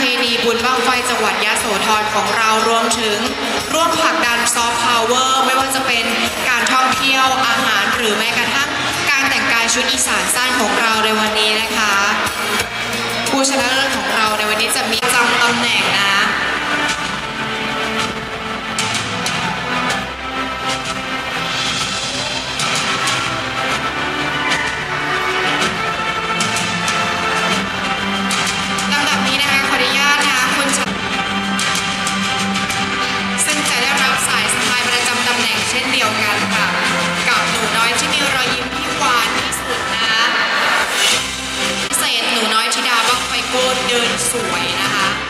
เทพีบุญบ้างไฟจังหวัดยะโสธรของเรารวมถึง ร่วมผลักดันซอฟต์พาวเวอร์ไม่ว่าจะเป็นการท่องเที่ยวอาหารหรือแม้กระทั่งการแต่งกายชุดอีสานสั้นของเรา เดินสวยนะคะ